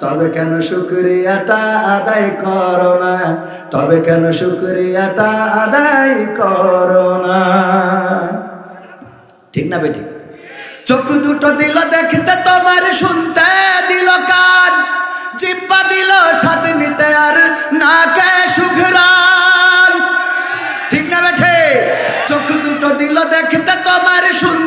তবে কেন শুক্রিয়াটা আদায় করো না? তবে কেন শুক্রিয়াটা আদায় করো না? ঠিক না বেঠিক চোখ দুটো দিল দেখতে তোমার, শুনতে দিল কান। জিব্বা দিল স্বাদ নিতে আর নাকে সুঘরান ঠিক না বেঠে? চোখ দুটো দিল দেখতে তোমার, শুনতে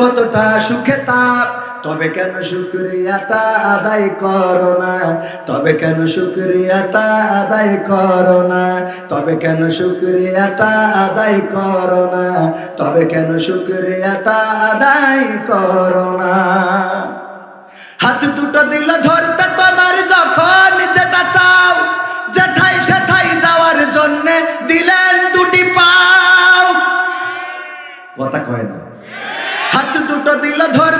কতটা সুখে তাপ? তবে কেন শুক্রিয়াটা আদায় করো না? তবে কেন শুক্রিয়াটা আদায় করো না? তবে কেন শুক্রিয়াটা আদায় করো না? তবে কেন শুক্রিয়াটা আদায় করো না? হাত দুটো দিল ধরতে তোমার যখন যেটা চাও যেথাই সেথাই যাওয়ার জন্য দিলেন দুটি পাও। কথা কয় না। দুটো দিল ধরতে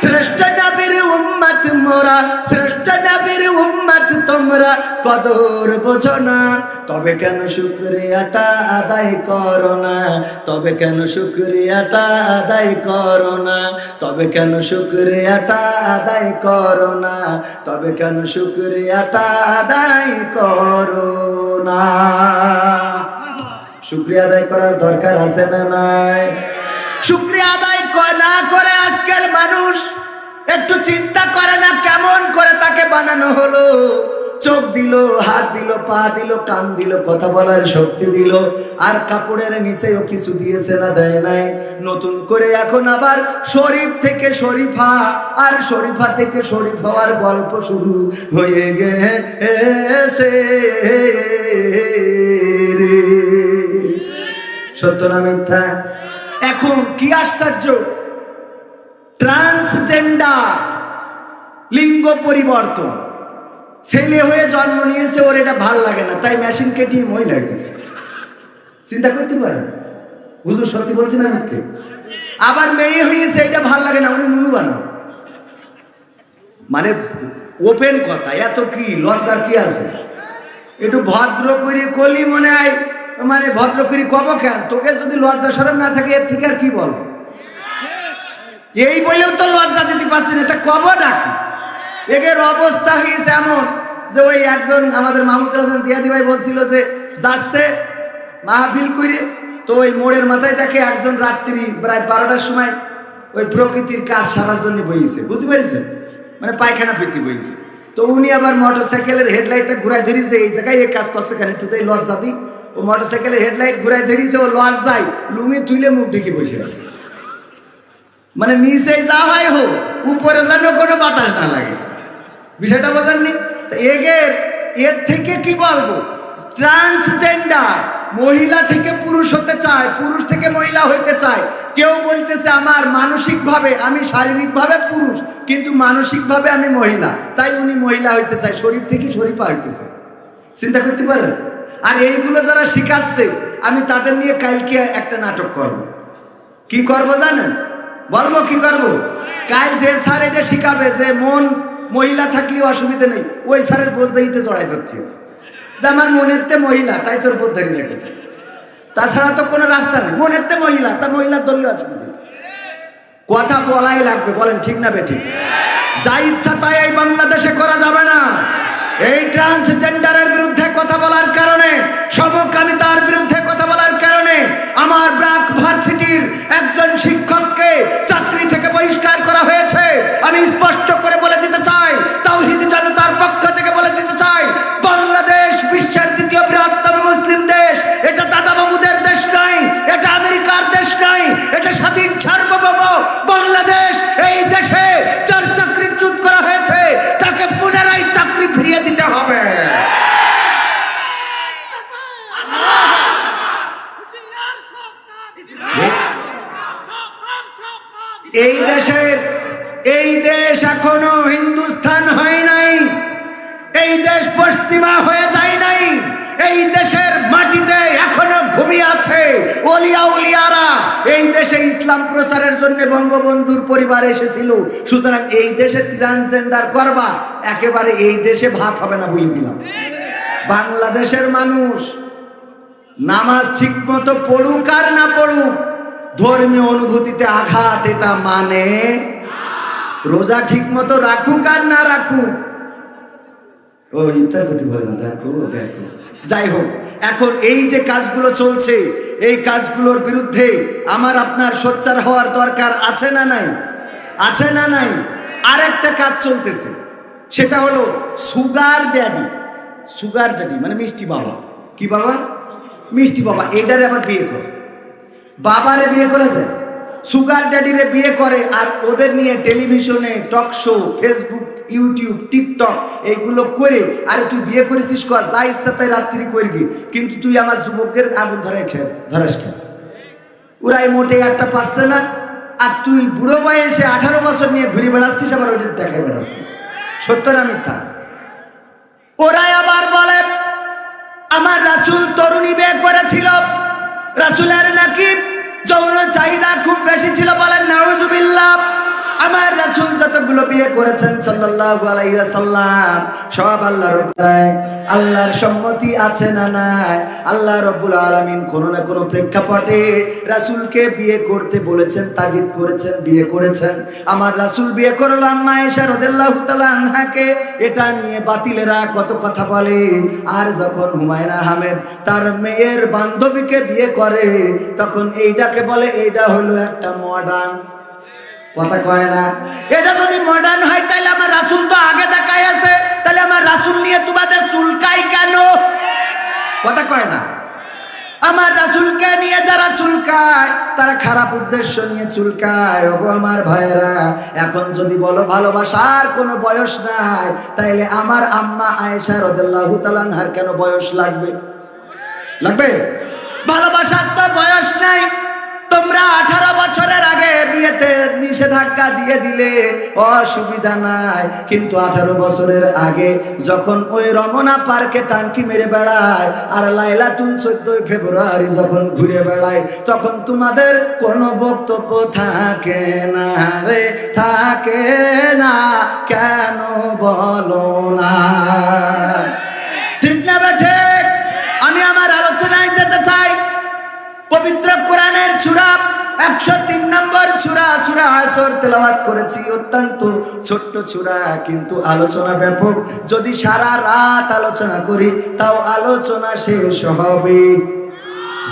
শ্রেষ্ঠ নবীর উম্মত মোরা, শ্রেষ্ঠ নবীর উম্মত তোমরা। কদর বোঝো না, তবে কেন শুক্রিয়াটা আদায় করো না? তবে কেন শুক্রিয়াটা আদায় করো না? তবে কেন শুক্রিয়াটা আদায় করো না? তবে কেন শুক্রিয়াটা আদায় করো না? শুক্রিয়া আদায় করার দরকার আছে না নাই? শুক্রিয়া আদায় না করে আজকের মানুষ একটু চিন্তা করে না কেমন করে তাকে বানানো হলো? চোখ দিল, হাত দিল, পা দিল, কান দিল, কথা বলার শক্তি দিল। আর কাপড়ের নিচেও কিছু দিয়েছে না, দেয় নাই। নতুন করে এখন আবার শরীফ থেকে শরীফা, আর শরীফা থেকে শরীফ হওয়ার গল্প শুরু হয়ে গেছে সত্য না মিথ্যা? এখন কি আশ্চর্য? ট্রান্সজেন্ডার লিঙ্গ পরিবর্তন। ছেলে হয়ে জন্ম নিয়েছে, ওর এটা ভালো লাগে না। তাই মেশিন কেটিয়ে মহিলা হইতেছে। চিন্তা করতে পারেন? হুজুর সত্যি বলছি না মিথ্যে? আবার মেয়ে হয়েছে এটা ভালো লাগে না, উনি নুনু বানাও মানে ওপেন কথা, এত কি, লজ্জার কি আছে? একটু ভদ্র করে কলি মনে হয় মানে ভদ্র করে কব কেন? তোকে যদি লজ্জা সরম না থাকে, এর থেকে আর কি বলব? এই বলেও তো লজ্জা দিতে পারছি না, তা কব ডাকি এগের অবস্থা হয়েছে এমন যে ওই একজন আমাদের মাহমুদ হাসান জিয়াদি ভাই বলছিল যে যাচ্ছে মাহফিল করে তো ওই মোড়ের মাথায় তাকে একজন রাত্রি প্রায় বারোটার সময় ওই প্রকৃতির কাজ সারার জন্য বইছে, বুঝতে পেরেছেন? মানে পায়খানা ফিরতে বইছে। তো উনি আবার মোটর সাইকেলের হেডলাইটটা ঘুরাই ধরিয়েছে এই জায়গায় এই কাজ করছে কেন? একটুটাই লজ্জা দিই। ও মোটর সাইকেলের হেডলাইট ঘুরাই ধরিয়েছে ও লজ যায় লুঙ্গি তুলে মুখ ঢেকে বসে আছে। মানে নিচেই যা হয় হোক, উপরে যেন কোনো বাতাস না লাগে। বিষয়টা বোঝেননি? এগের, এর থেকে কি বলব? ট্রান্সজেন্ডার মহিলা থেকে পুরুষ হতে চায়, পুরুষ থেকে মহিলা হতে চায়। কেউ বলতেছে, আমার মানসিকভাবে আমি শারীরিকভাবে পুরুষ, কিন্তু মানসিকভাবে আমি মহিলা। তাই উনি মহিলা হইতে চায় শরীর থেকে শরীফা হইতে চায় চিন্তা করতে পারেন? আর এইগুলো যারা শিখাচ্ছে, আমি তাদের নিয়ে কালকে একটা নাটক করব। কি করব জানেন? বলব কি করব? কাল যে স্যার এটা শিখাবে যে মন মহিলা থাকলেও অসুবিধা নেই, ওই স্যারের বোঝাইতে জড়াই হবে। যে আমার মনের তে মহিলা, তাই তোর বোধ ধরে রেখেছে। তাছাড়া তো কোনো রাস্তা নেই। মনের মহিলা, তা মহিলার দলীয় অসুবিধা কথা বলাই লাগবে, বলেন ঠিক না বেঠিক যা ইচ্ছা তাই এই বাংলাদেশে করা যাবে না। এই ট্রান্সজেন্ডারের বিরুদ্ধে কথা বলার কারণে ইসলাম প্রচারের জন্য বঙ্গবন্ধুর পরিবার এসেছিল। সুতরাং এই দেশে ট্রান্সজেন্ডার করবা, একেবারে এই দেশে ভাত হবে না বলে দিলাম। বাংলাদেশের মানুষ নামাজ ঠিক মতো পড়ুক আর না পড়ুক, ধর্মীয় অনুভূতিতে আঘাত এটা মানে রোজা ঠিক মতো রাখুক আর না রাখুক। ও গতি বলে না, দেখো দেখো। যাই হোক এখন এই যে কাজগুলো চলছে, এই কাজগুলোর বিরুদ্ধে আমার আপনার সোচ্চার হওয়ার দরকার আছে না নাই? আছে না নাই? আরেকটা কাজ চলতেছে, সেটা হলো সুগার ড্যাডি। সুগার ড্যাডি মানে মিষ্টি বাবা। কি বাবা? মিষ্টি বাবা এটারে আবার বিয়ে করে। বাবারে বিয়ে করা যায় সুগার ড্যাডিরে বিয়ে করে আর ওদের নিয়ে টেলিভিশনে talk show, Facebook, YouTube, TikTok এইগুলো করে, আরে তুই বিয়ে করেছিস কর যা ইচ্ছা তাই রাত্রি করবি। কিন্তু তুই আমার যুবকের আগুন ধরে খে ধরাস খেল ওরাই মোটে একটা পাচ্ছে না। আর তুই বুড়ো বয়সে আঠারো বছর নিয়ে ঘুরে বেড়াচ্ছিস, আবার ওদের দেখাই বেড়াচ্ছিস। সত্য না মিথ্যা? ওরাই আবার বলে, আমার রাসুল তরুণী বিয়ে করেছিল। রাসুলের নাকি যৌন চাহিদা খুব বেশি ছিল বলেন নাউজুবিল্লাহ। আমার রাসূল যতগুলো বিয়ে করেছেন সাল্লাল্লাহু আলাইহি ওয়াসাল্লাম, সব আল্লাহর উপরে আল্লাহর সম্মতি আছে না নাই? আল্লাহ রাব্বুল আলামিন কোন না কোন প্রেক্ষাপটে রাসূলকে বিয়ে করতে বলেছেন, তাগিদ করেছেন, বিয়ে করেছেন। আমার রাসূল বিয়ে করল আম্মা আয়েশা রাদিয়াল্লাহু তাআলা আনহাকে। এটা নিয়ে বাতিলেরা কত কথা বলে। আর যখন হুমায়ুন আহমেদ তার মেয়ের বান্ধবীকে বিয়ে করে, তখন এইটাকে বলে এটা হলো একটা মডার্ন। কথা কয় না। এটা যদি মডার্ন হয়, তাহলে আমার রাসুল তো আগে দেখাই আছে। তাহলে আমার রাসুল নিয়ে তোমাদের চুলকাই কেন? কথা কয় না। আমার রাসুলকে নিয়ে যারা চুলকায়, তারা খারাপ উদ্দেশ্য নিয়ে চুলকায়। ওগো আমার ভাইয়েরা, এখন যদি বলো ভালোবাসার কোনো বয়স নাই, তাইলে আমার আম্মা আয়েশা রদাল্লাহু তালানহার কেন বয়স লাগবে? লাগবে? ভালোবাসার তো বয়স নাই। তোমরা আঠারো বছরের আগে বিয়েতে নিষেধাজ্ঞা দিয়ে দিলে, অসুবিধা নাই। কিন্তু আঠারো বছরের আগে যখন ওই রমনা পার্কে টাঙ্কি মেরে বেড়ায়, আর লাইলাতুল চোদ্দই ফেব্রুয়ারি যখন ঘুরে বেড়ায়, তখন তোমাদের কোনো বক্তব্য থাকে না রে, থাকে না। কেন বলো না? ঠিক না বেঠে? পবিত্র কোরআনের সুরা, একশো তিন নম্বর সুরা সুরা আসর তেলাওয়াত করেছি। অত্যন্ত ছোট্ট সুরা, কিন্তু আলোচনা ব্যাপক। যদি সারা রাত আলোচনা করি, তাও আলোচনা শেষ হবে।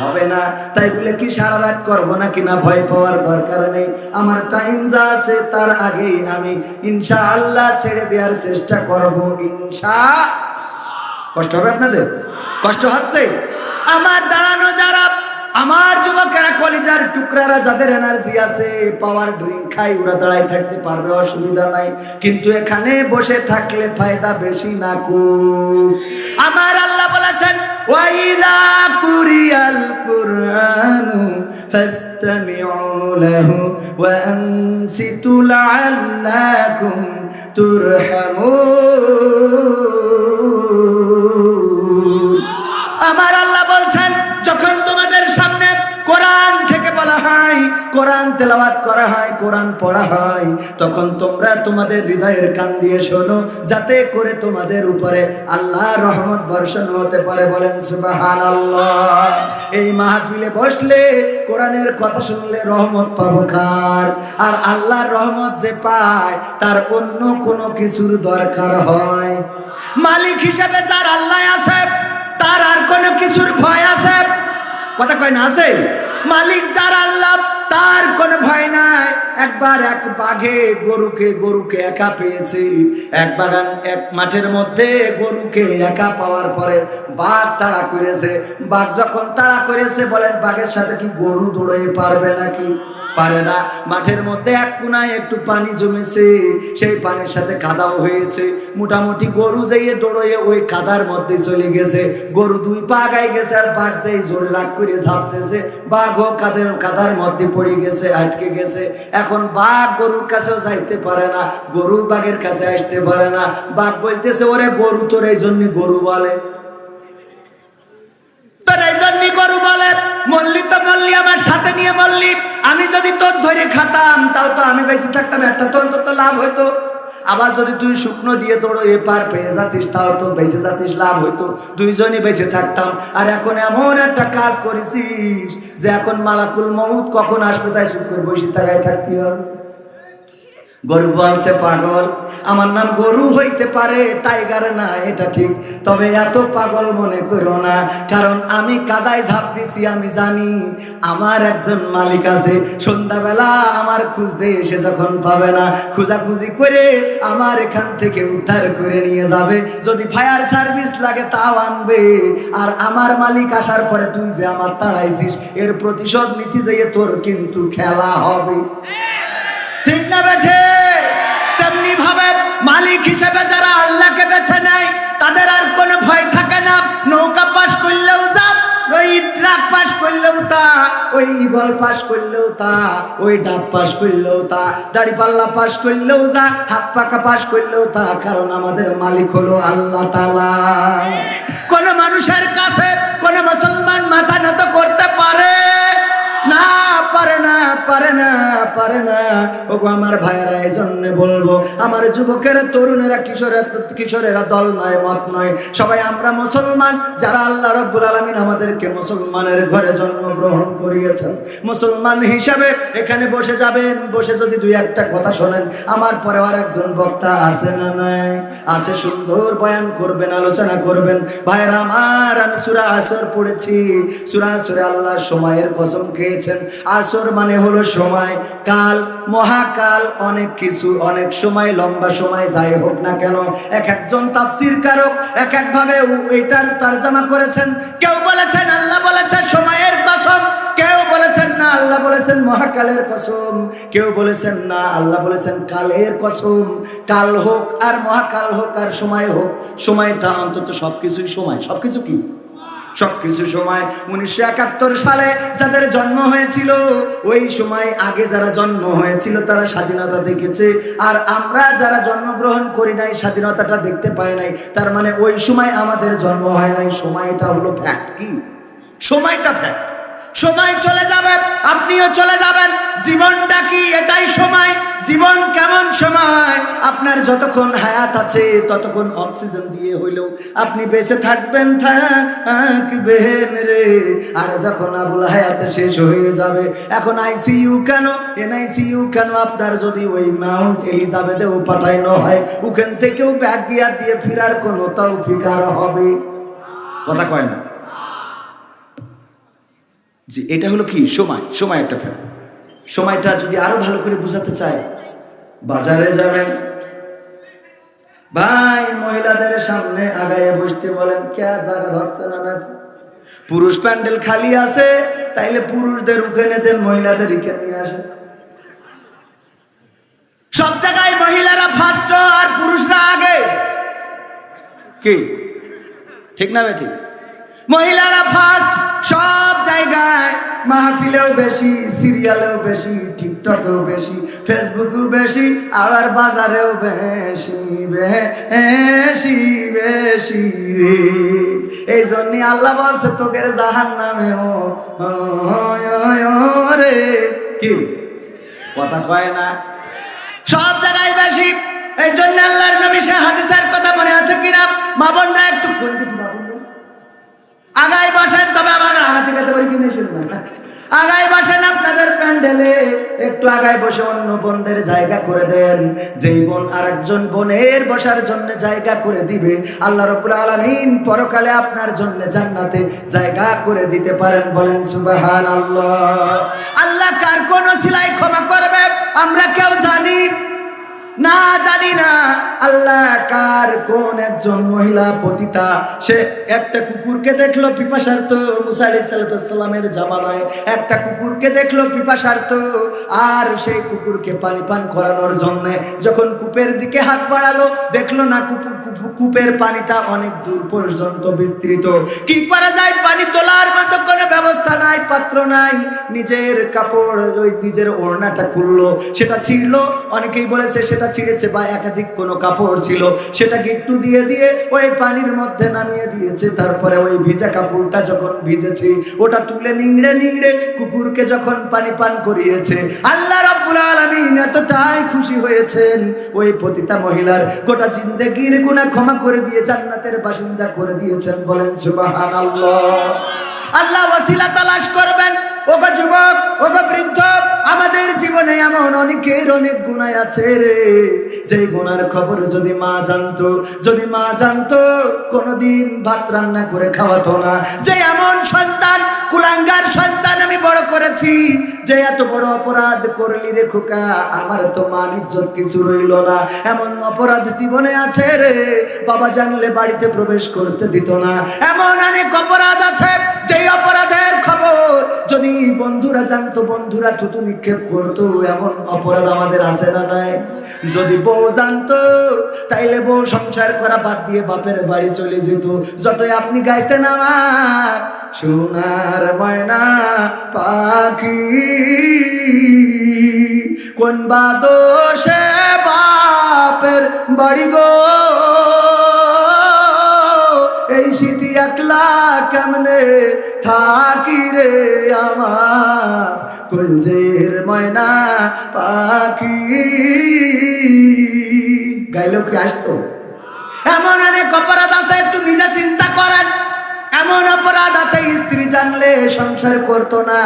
হবে না। তাই বলে কি সারা রাত করব না কিনা ভয় পাওয়ার দরকার নেই। আমার টাইম যা আছে, তার আগেই আমি ইনশা আল্লাহ ছেড়ে দেওয়ার চেষ্টা করব ইনশা কষ্ট হবে আপনাদের? কষ্ট হচ্ছে? আমার দাঁড়ানো যারা আমার যুবকেরা কলিজার টুকরারা যাদের এনার্জি আছে পাওয়ার ড্রিঙ্ক খাই ওরা দাঁড়াই থাকতে পারবে অসুবিধা নাই। কিন্তু এখানে বসে থাকলে ফায়দা বেশি না কু। আমার আল্লাহ বলেছেন ওয়াইদা কুরিয়াল কুরআনু ফাসতামিউ লাহু ওয়া আনসিতু লাআল্লাকুম তুরহামুন। আমার আল্লাহ কোরআন তেলাওয়াত করা হয়, কোরআন পড়া হয়, তখন তোমরা তোমাদের হৃদয়ের কান দিয়ে শোনো, যাতে করে তোমাদের উপরে আল্লাহ রহমত বর্ষণ হতে পারে। বলেন সুবাহান আল্লাহ এই মাহফিলে বসলে কোরআনের কথা শুনলে রহমত পাবো কার? আর আল্লাহর রহমত যে পায়, তার অন্য কোনো কিছুর দরকার হয়। মালিক হিসেবে যার আল্লাহ আছে, তার আর কোনো কিছুর ভয় আছে? কথা কয় না আছে? মালিক যার আল্লাহ তার কোনো ভয় নাই। একবার এক বাঘে গরুকে গরুকে একা পেয়েছে। এক বাগান এক মাঠের মধ্যে গরুকে একা পাওয়ার পরে বাঘ তাড়া করেছে। বাঘ যখন তাড়া করেছে, বলেন, বাঘের সাথে কি গরু দৌড়ে পারবে নাকি? পারে না। মাঠের মধ্যে এক কোনায় একটু পানি জমেছে, সেই পানির সাথে কাদাও হয়েছে। মোটামুটি গরু যাইয়ে দৌড়য়ে ওই কাদার মধ্যে চলে গেছে। গরু দুই পা গায়ে গেছে আর বাঘ যাই জোরে রাগ করে ঝাপতেছে বাঘও কাদের, কাদার মধ্যে পড়ে গেছে, আটকে গেছে। এখন বাঘ গরুর কাছেও যাইতে পারে না গরু বাঘের কাছে আসতে পারে না। বাঘ বলতেছে, ওরে গরু, তোর এই জন্য গরু বলে। তোর মল্লি তো আমার সাথে নিয়ে আমি যদি তোর ধরে খাতাম তাও তো আমি বেশি থাকতাম, একটা তো অন্তত লাভ আবার যদি তুই শুকনো দিয়ে পেয়ে তাও তো বেঁচে যাতিস, লাভ হইতো। দুইজনই বেঁচে থাকতাম। আর এখন এমন একটা কাজ করেছিস যে এখন মালাকুল মহুদ কখন আসবে তাই চুপ করে বসে থাকতে হবে। গরু বলছে, পাগল, আমার নাম গরু হইতে পারে, টাইগার না, এটা ঠিক। তবে এত পাগল মনে করো না, কারণ আমি কাদায় ঝাঁপ দিছি, আমি জানি আমার একজন মালিক আছে। সন্ধ্যাবেলা আমার খুঁজতে এসে যখন পাবে না, খুঁজাখুঁজি করে আমার এখান থেকে উদ্ধার করে নিয়ে যাবে। যদি ফায়ার সার্ভিস লাগে, তাও আনবে। আর আমার মালিক আসার পরে তুই যে আমার তাড়াইছিস, এর প্রতিশোধ নিতে যেয়ে তোর কিন্তু খেলা হবে। ঠিক না বেঠে? তেমনি ভাবে মালিক হিসেবে যারা আল্লাহকে বেছে নেয়, তাদের আর কোনো ভয় থাকে না। নৌকা পাশ করলেও যা ওই ট্রাক পাশ করলেও তা, ওই ইগল পাশ করলেও তা, ওই ডাব পাশ করলেও তা দাড়ি পাল্লা পাশ করলেও যা, হাত পাকা পাশ করলেও তা, কারণ আমাদের মালিক হলো আল্লাহ তালা কোন মানুষের কাছে কোন মুসলমান মাথা নত করতে পারে না, পারে না পারে না পারে না। ওগো আমার ভাইয়েরা এই জন্য বলব, আমার যুবকেরা, তরুণেরা, কিশোরের, কিশোরেরা, দল নয়, মত নয়। সবাই আমরা মুসলমান, যারা আল্লাহ রব্বুল আলমিন আমাদেরকে মুসলমানের ঘরে জন্মগ্রহণ করিয়েছেন। মুসলমান হিসাবে এখানে বসে যাবেন, বসে যদি দুই একটা কথা শোনেন, আমার পরে আর একজন বক্তা আছে না নাই? আছে সুন্দর বয়ান করবেন, আলোচনা করবেন। ভাইয়েরা আমার, আমি সুরা আসর পড়েছি। সুরা আসরে আল্লাহ সময়ের কসম খেয়েছেন আসর মানে হলো সময়। কাল, মহাকাল, অনেক কিছু, অনেক সময়, লম্বা সময়, যাই হোক না কেন, এক একজন তাফসির কারক এক এক ভাবে উ- এটার তর্জমা করেছেন। কেউ বলেছেন, আল্লাহ বলেছেন সময়ের কসম। কেউ বলেছেন, না, আল্লাহ বলেছেন মহাকালের কসম। কেউ বলেছেন, না, আল্লাহ বলেছেন কালের কসম। কাল হোক আর মহাকাল হোক আর সময় হোক, সময়টা অন্তত সবকিছুই সময়। সবকিছু কি? সবকিছু সময় উনিশশো একাত্তর সালে যাদের জন্ম হয়েছিল, ওই সময় আগে যারা জন্ম হয়েছিল তারা স্বাধীনতা দেখেছে। আর আমরা যারা জন্মগ্রহণ করি নাই, স্বাধীনতাটা দেখতে পাই নাই, তার মানে ওই সময় আমাদের জন্ম হয় নাই। সময়টা হলো ফ্যাক্ট কি? সময়টা ফ্যাক্ট সময় চলে যাবে, আপনিও চলে যাবেন। জীবনটা কি এটাই সময়? জীবন কেমন সময়? আপনার যতক্ষণ হায়াত আছে, ততক্ষণ অক্সিজেন দিয়ে হইলেও আপনি বেঁচে থাকবেন থাকবেন রে। আর যখন আবুল হায়াত শেষ হয়ে যাবে, এখন আইসিইউ কেন? এনআইসিইউ কেন? আপনার যদি ওই মাউন্ট এলিজাবেথেও পাঠাইনো হয়, ওখান থেকেও ব্যাগ দিয়া দিয়ে ফিরার কোনো তাও ফিকার হবে? কথা কয় না। জি, এটা হলো কি? সময় সময় একটা ফেল সময়টা যদি আরও ভালো করে বোঝাতে চায়, বাজারে যাবেন। ভাই, মহিলাদের সামনে আগায় বসতে বলেন ধরছে না নাকি? পুরুষ প্যান্ডেল খালি আছে, তাইলে পুরুষদের উখানে দেন মহিলাদের ইকে নিয়ে আসেন। সব জায়গায় মহিলারা ফার্স্ট আর পুরুষরা আগে। কি? ঠিক না ঠিক মহিলারা ফার্স্ট সব জায়গায় মাহফিলেও বেশি সিরিয়ালেও বেশি টিকটকেও বেশি ফেসবুকেও বেশি, আবার বাজারেও বেশি বেশি বেশি রে। এই জন্যই আল্লাহ বলছে তোকের জাহান নামে ও রে। কি? কথা কয় না? সব জায়গায় বেশি। এই জন্য আল্লাহর নবী সে হাদিসের কথা মনে আছে কিনা? মা বোনরা একটু কোন দিকে? আগাই বসেন, তবে আমার আগাতে গেছে বলি কিনে শুনবেন? আগাই বসেন আপনাদের প্যান্ডেলে, একটু আগায় বসে অন্য বোনদের জায়গা করে দেন। যেই বোন আর একজন বোনের বসার জন্য জায়গা করে দিবে। আল্লাহ রবুল আলমিন পরকালে আপনার জন্য জান্নাতে জায়গা করে দিতে পারেন, বলেন সুবাহান আল্লাহ আল্লাহ কার কোন সিলাই ক্ষমা করবে? আমরা কেউ জানি না জানি না। আল্লাহ কার কোন একজন মহিলা পতিতা? সে একটা কুকুরকে দেখল পিপাসার্থ, মুসা আলাইসাল্লামের জামানায়। একটা কুকুরকে দেখল পিপাসার্থ, আর সেই কুকুরকে পানি পান করানোর জন্য যখন কূপের দিকে হাত বাড়ালো, দেখল না কূপের পানিটা অনেক দূর পর্যন্ত বিস্তৃত। কি করা যায়? পানি তোলার মতো কোনো ব্যবস্থা নাই, পাত্র নাই। নিজের কাপড়, ওই নিজের ওড়নাটা খুললো। সেটা ছিঁড়লো। অনেকেই বলেছে সেটা ছিঁড়েছে বা একাধিক কোনো কাপড় ছিল সেটা গিট্টু দিয়ে দিয়ে ওই পানির মধ্যে নামিয়ে দিয়েছে। তারপরে ওই ভিজা কাপড়টা যখন ভিজেছে, ওটা তুলে নিংড়ে নিংড়ে কুকুরকে যখন পানি পান করিয়েছে, আল্লাহ রাব্বুল আলামিন এতটাই খুশি হয়েছেন। ওই পতিতা মহিলার গোটা জিন্দেগির গুনাহ ক্ষমা করে দিয়ে জান্নাতের বাসিন্দা করে দিয়েছেন বলেন, সুবহানাল্লাহ। আল্লাহ ওসিলা তালাশ করবেন। ওগো যুবক, ওগো বৃদ্ধ আমাদের জীবনে এমন অনেকের অনেক গুণায় আছে রে। যে গুণার খবর যদি মা জানতো, যদি মা জানতো, কোনোদিন ভাত রান্না করে খাওয়াতো না। যে এমন সন্তান, কুলাঙ্গার সন্তান আমি বড় করেছি, যে এত বড় অপরাধ করলি রে খোকা, আমার তো মান ইজ্জত কিছু রইল না। এমন অপরাধ জীবনে আছে রে, বাবা জানলে বাড়িতে প্রবেশ করতে দিত না। এমন অনেক অপরাধ আছে, যেই অপরাধের যদি বন্ধুরা জানতো, বন্ধুরা থুতু নিক্ষেপ করতো, এমন অপরাধ আমাদের আছে না নাই? যদি বউ জানতো, তাইলে বউ সংসার করা বাদ দিয়ে বাপের বাড়ি চলে যেত। যতই আপনি গাইতেন আমার সোনার ময়না পাখি, কোন বা দোষে বাপের বাড়ি গো? এই শীতি একলা কেমনে থাকি রে আমার? কুলজের ময়না পাখি। গাইলো কি আসতো? এমন অনেক অপরাধ আছে, একটু নিজে চিন্তা করেন। এমন অপরাধ আছে, স্ত্রী জানলে সংসার করতো না।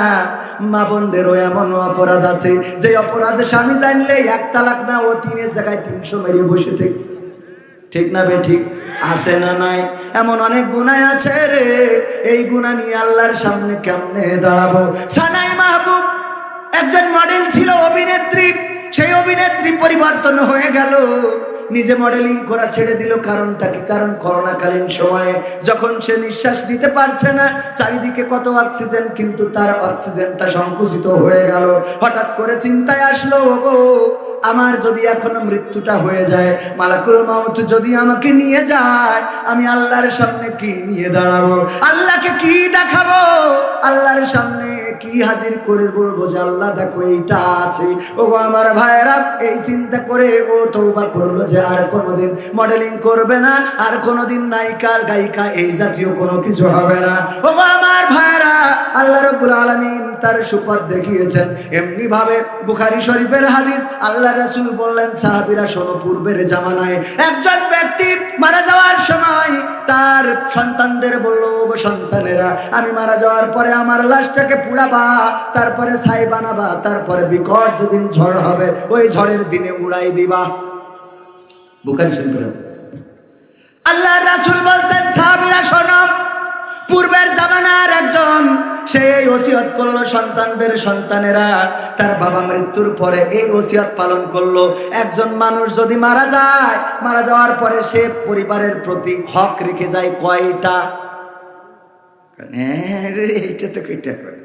মা বোনদেরও এমন অপরাধ আছে, যে অপরাধ স্বামী জানলে এক তালাক না, ও তিনের জায়গায় তিনশো মেরে বসে থাকতো। ঠিক না বে, ঠিক আছে না নাই? এমন অনেক গুণায় আছে রে। এই গুণা নিয়ে আল্লাহর সামনে কেমনে দাঁড়াবো? সানাই মাহবুব একজন মডেল ছিল, অভিনেত্রী। সেই অভিনেত্রী পরিবর্তন হয়ে গেল। নিজে মডেলিং করা ছেড়ে দিল কারণটা কি? কারণ করোনাকালীন সময়ে যখন সে নিঃশ্বাস নিতে পারছে না, চারিদিকে কত অক্সিজেন কিন্তু তার অক্সিজেনটা সংকুচিত হয়ে গেল। হঠাৎ করে চিন্তায় আসলো, ওগো, আমার যদি এখন মৃত্যুটা হয়ে যায়, মালাকুল মাউত যদি আমাকে নিয়ে যায়, আমি আল্লাহর সামনে কি নিয়ে দাঁড়াবো? আল্লাহকে কি দেখাবো? আল্লাহর সামনে কি হাজির করে বলব যে আল্লাহ দেখো এইটা আছে। ও আমার ভাইয়েরা, এই চিন্তা করে ও তৌবা করল যে আর কোনোদিন মডেলিং করবে না, আর কোনোদিন নায়িকার গায়িকা এই জাতীয় কোনো কিছু হবে না। ও আমার ভাইয়েরা, আল্লাহ রব্বুল আলামিন তার সুপথ দেখিয়েছেন। এমনি ভাবে বুখারি শরীফের হাদিস, আল্লাহ রাসূল বললেন, সাহাবীরা শোনো, পূর্বের জামানায় একজন ব্যক্তি মারা যাওয়ার সময় তার সন্তানদের বলল গো সন্তানেরা, আমি মারা যাওয়ার পরে আমার লাশটাকে পুড়াবা তারপরে ছাই বানাবা তারপরে বিকট যেদিন ঝড় হবে ওই ঝড়ের দিনে উড়াই দিবা। বুখারী শরীফের হাদিস আল্লাহ রাসূল বলছেন সাহাবীরা শোনো পূর্বের জামানার একজন সে এই ওসিয়ত করল সন্তানদের সন্তানেরা। তার বাবা মৃত্যুর পরে এই ওসিয়ত পালন করল। একজন মানুষ যদি মারা যায় মারা যাওয়ার পরে সে পরিবারের প্রতি হক রেখে যায় কয়টা? হ্যাঁ, এইটা তো কইতে পারে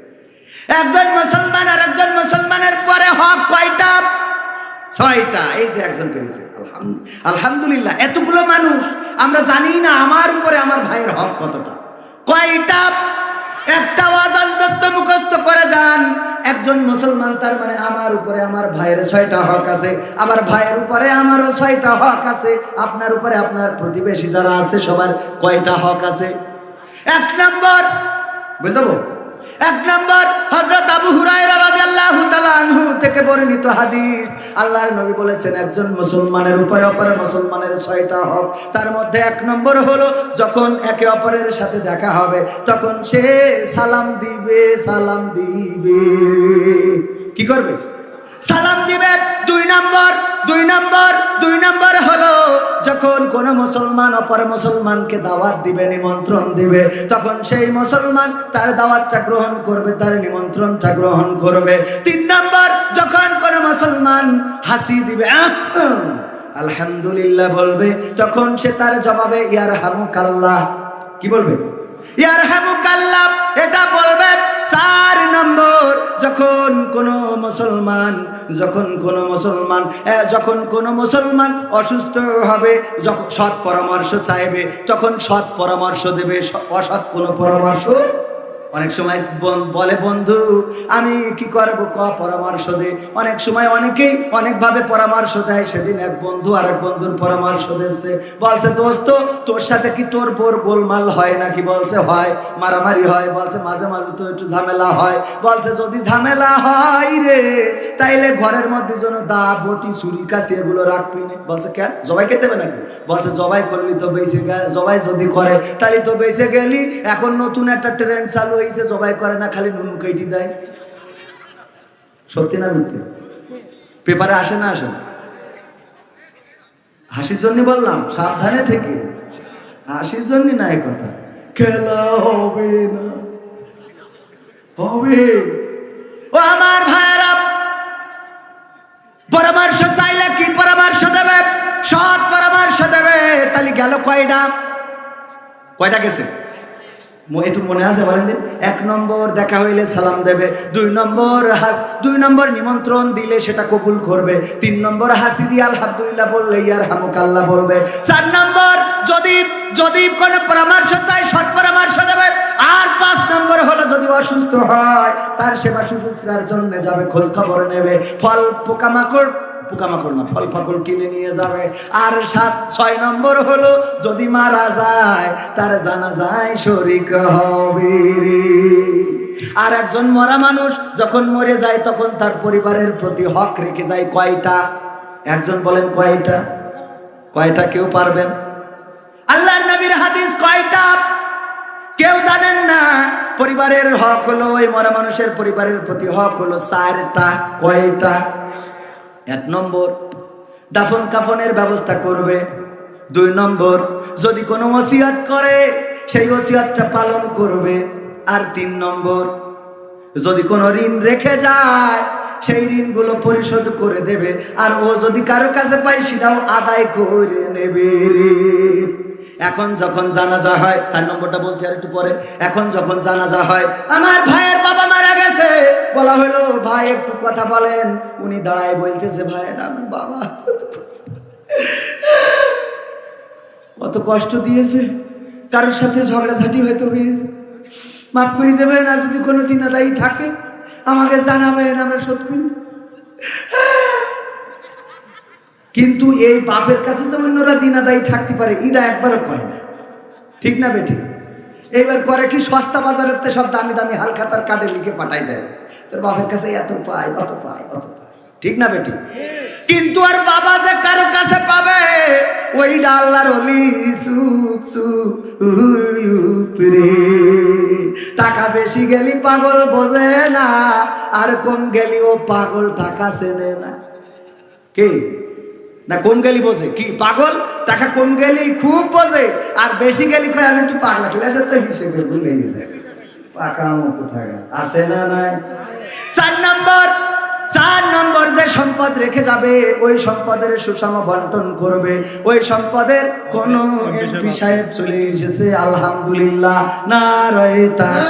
একজন মুসলমান আর একজন মুসলমানের পরে হক কয়টা? ছয়টা। এই যে একজন পেরেছে। আলহামদু- আলহামদুলিল্লাহ, এতগুলো মানুষ, আমরা জানি না আমার উপরে আমার ভাইয়ের হক কতটা। কয়টা? একটা ওয়াজান তত্ত্ব মুখস্থ করে যান। একজন মুসলমান তার মানে আমার উপরে আমার ভাইয়ের ছয়টা হক আছে আমার ভাইয়ের উপরে আমারও ছয়টা হক আছে। আপনার উপরে আপনার প্রতিবেশী যারা আছে, সবার কয়টা হক আছে? এক নম্বর, বুঝতে? এক নম্বর হযরত আবু আনহু থেকে বর্ণিত হাদিস। আল্লাহর নবী বলেছেন, একজন মুসলমানের উপরে অপর মুসলমানের ছয়টা হক। তার মধ্যে এক নম্বর হলো, যখন একে অপরের সাথে দেখা হবে, তখন সে সালাম দিবে সালাম দিবে কি করবে? সালাম দিবে। দুই নম্বর মুসলমান, অপর মুসলমানকে দাওয়াত দিবে, নিমন্ত্রণ দিবে। তখন সেই মুসলমান তার দাওয়াতটা গ্রহণ করবে, তার নিমন্ত্রণটা গ্রহণ করবে। তিন নম্বর, যখন কোন মুসলমান হাসি দিবে আলহামদুলিল্লাহ বলবে, তখন সে তার জবাবে ইয়ার হামুকাল্লাহ কি বলবে? ইয়ার হামুকাল্লাহ এটা বলবে চার নম্বর, যখন কোন মুসলমান, যখন কোন মুসলমান যখন কোন মুসলমান অসুস্থ হবে, যখন সৎ পরামর্শ চাইবে, তখন সৎ পরামর্শ দেবে, অসৎ কোনো পরামর্শ অনেক সময় বলে, বন্ধু, আমি কি করব? ক পরামর্শ দে। অনেক সময় অনেকেই অনেকভাবে পরামর্শ দেয়। সেদিন এক বন্ধু আর এক বন্ধুর পরামর্শ দিচ্ছে বলছে, দোস্ত, তোর সাথে কি তোর বোর গোলমাল হয় নাকি? বলছে, হয়, মারামারি হয়। বলছে, মাঝে মাঝে তো একটু ঝামেলা হয়। বলছে, যদি ঝামেলা হয় রে, তাইলে ঘরের মধ্যে যেন দা, বটি, ছুরি কাছি এগুলো রাখবি না। বলছে, কেন? জবাই খেতে দেবে নাকি? বলছে, জবাই করলি তো বেঁচে জবাই যদি করে তাহলে তো বেঁচে গেলি। এখন নতুন একটা ট্রেন্ড চালু হয়েছে জবাই করে না, খালি নুনু কেটে দেয়। সত্যি না মিথ্যে? পেপারে আসে না আসে না। হাসির জন্য বললাম, সাবধানে থেকে। হাসির জন্য না এই কথা। খেলা হবে না। হবে। ও আমার ভাইয়েরা, পরামর্শ চাইলে কি পরামর্শ দেবে? সৎ পরামর্শ দেবে। তাহলে গেল কয়টা কয়টা গেছে? একটু মনে আছে বলেন দিন? এক নম্বর দেখা হইলে সালাম দেবে, দুই নম্বর হাস দুই নম্বর নিমন্ত্রণ দিলে সেটা কবুল করবে, তিন নম্বর হাসি দিয়ে আলহামদুলিল্লাহ বললে ইয়ার হামুকাল্লাহ বলবে। চার নম্বর, যদি যদি কোনো পরামর্শ চাই সৎ পরামর্শ দেবে। আর পাঁচ নম্বর হলো যদি অসুস্থ হয়, তার সেবা শুশ্রূষার জন্য যাবে খোঁজ খবর নেবে। ফল পোকামাকড় পোকামাকড় না ফল ফাকড় কিনে নিয়ে যাবে। আর সাত, ছয় নম্বর হলো, যদি মারা যায়, তার জানা যায় শরিক হবে আর একজন মরা মানুষ যখন মরে যায়, তখন তার পরিবারের প্রতি হক রেখে যায় কয়টা? একজন বলেন কয়টা? কয়টা কেউ পারবেন? আল্লাহর নবীর হাদিস কয়টা? কেউ জানেন না। পরিবারের হক হলো, ওই মরা মানুষের পরিবারের প্রতি হক হলো চারটা। কয়টা? এক নম্বর, দাফন কাফনের ব্যবস্থা করবে। দুই নম্বর, যদি কোনো ওসিয়াত করে, সেই ওসিয়াতটা পালন করবে। আর তিন নম্বর, যদি কোনো ঋণ রেখে যায়, সেই ঋণগুলো পরিশোধ করে দেবে। আর ও যদি কারও কাছে পায়, সেটাও আদায় করে নেবে। এখন যখন জানাজা হয়, চার নম্বরটা বলছি আর একটু পরে, এখন যখন জানাজা হয়, আমার ভাইয়ের বাবা মারা গেছে। বলা হলো, ভাই, একটু কথা বলেন। উনি দাঁড়ায় বলতেছে ভাইয়ের আমার বাবা। কত কষ্ট দিয়েছে। কারোর সাথে ঝগড়াঝাটি হয়তো হয়েছে। মাফ করে দেবেন, আর যদি কোনো দিন আদায়ী থাকে, আমাকে জানাবেন, আমরা শোধ করে দেব। কিন্তু এই বাপের কাছে যেমন ওরা দিন আদায়ী থাকতে পারে, এটা একবারও কয় না। ঠিক না বেঠিক এইবার করে কি সস্তা বাজারের তো সব দামি দামি হালখাতার কার্ডে লিখে পাঠাই দেয়। তোর বাপের কাছে এত পায়, অত পায় অত পায়। ঠিক না বেটি কিন্তু আর বাবা যে কারও কাছে পাবে ওই ডাল্লার অলি সুপ সুপ রে। টাকা বেশি গেলি পাগল বোঝে না, আর কম গেলি ও পাগল টাকা চেনে না। কে? না কম গেলি বোঝে? কি পাগল? টাকা কম গেলি? খুব বোঝে। আর বেশি গেলি কয় আমি একটু পাগলা ক্লাসের তো হিসেবে ভুলে যায় পাকামো কোথায় আছে না নাই? চার নম্বর চার নম্বর যে সম্পদ রেখে যাবে ওই সম্পদের সুষম বন্টন করবে। ওই সম্পদের কোন এমপি সাহেব চলে এসেছে আলহামদুলিল্লাহ না রয়ে তার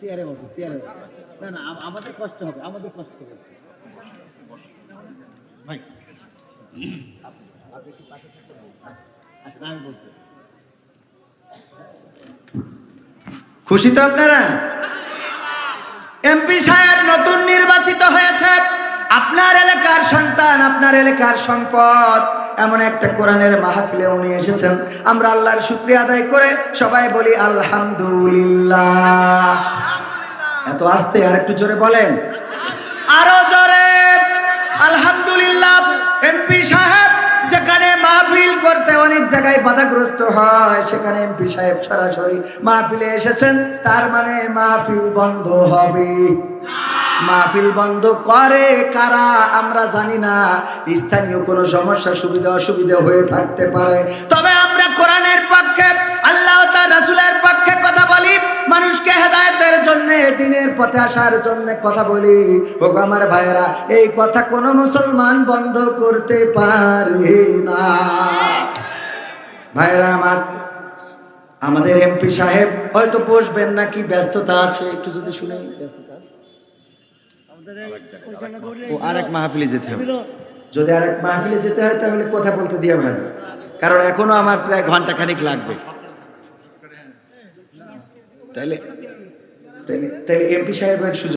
চেয়ারে বসো চেয়ারে না না আমাদের কষ্ট হবে আমাদের কষ্ট হবে। ভাই। আমি বলছি। খুশি তো আপনারা? এমপি সাহেব নতুন নির্বাচিত হয়েছে। আপনার এলাকার সন্তান আপনার এলাকার সম্পদ। এমন একটা কোরআনের মাহফিলে উনি এসেছেন। আমরা আল্লাহর শুক্রিয়া আদায় করে সবাই বলি আলহামদুলিল্লাহ। এত আস্তে আর একটু জোরে বলেন। আরও জোরে। আলহামদুলিল্লাহ, এমপি সাহেব, যেখানে মাহফিল করতে অনেক জায়গায় বাধাগ্রস্ত হয়, সেখানে এমপি সাহেব সরাসরি মাহফিলে এসেছেন। তার মানে মাহফিল বন্ধ হবে। মাহফিল বন্ধ করে কারা আমরা জানি না। স্থানীয় কোনো সমস্যা, সুবিধা, অসুবিধা হয়ে থাকতে পারে। তবে আমরা কোরআনের পক্ষে, আল্লাহ তার রাসুলের পক্ষে কথা বলি, মানুষকে হেদায়তের জন্য, দিনের পথে আসার জন্য কথা বলি। ও আমার ভাইয়েরা, এই কথা কোনো মুসলমান বন্ধ করতে পারে না। ভাইয়েরা আমার, আমাদের এমপি সাহেব হয়তো বসবেন নাকি, ব্যস্ততা আছে, একটু যদি শুনে ব্যস্ততা ও আর এক মাহফিলে যেতে হবে। যদি আর এক মাহফিলে যেতে হয় তাহলে কথা বলতে দিয়ে ভালো। কারণ এখনও আমার প্রায় ঘণ্টা খানিক লাগবে। তাহলে তাহলে তাহলে এমপি সাহেবের সুযোগ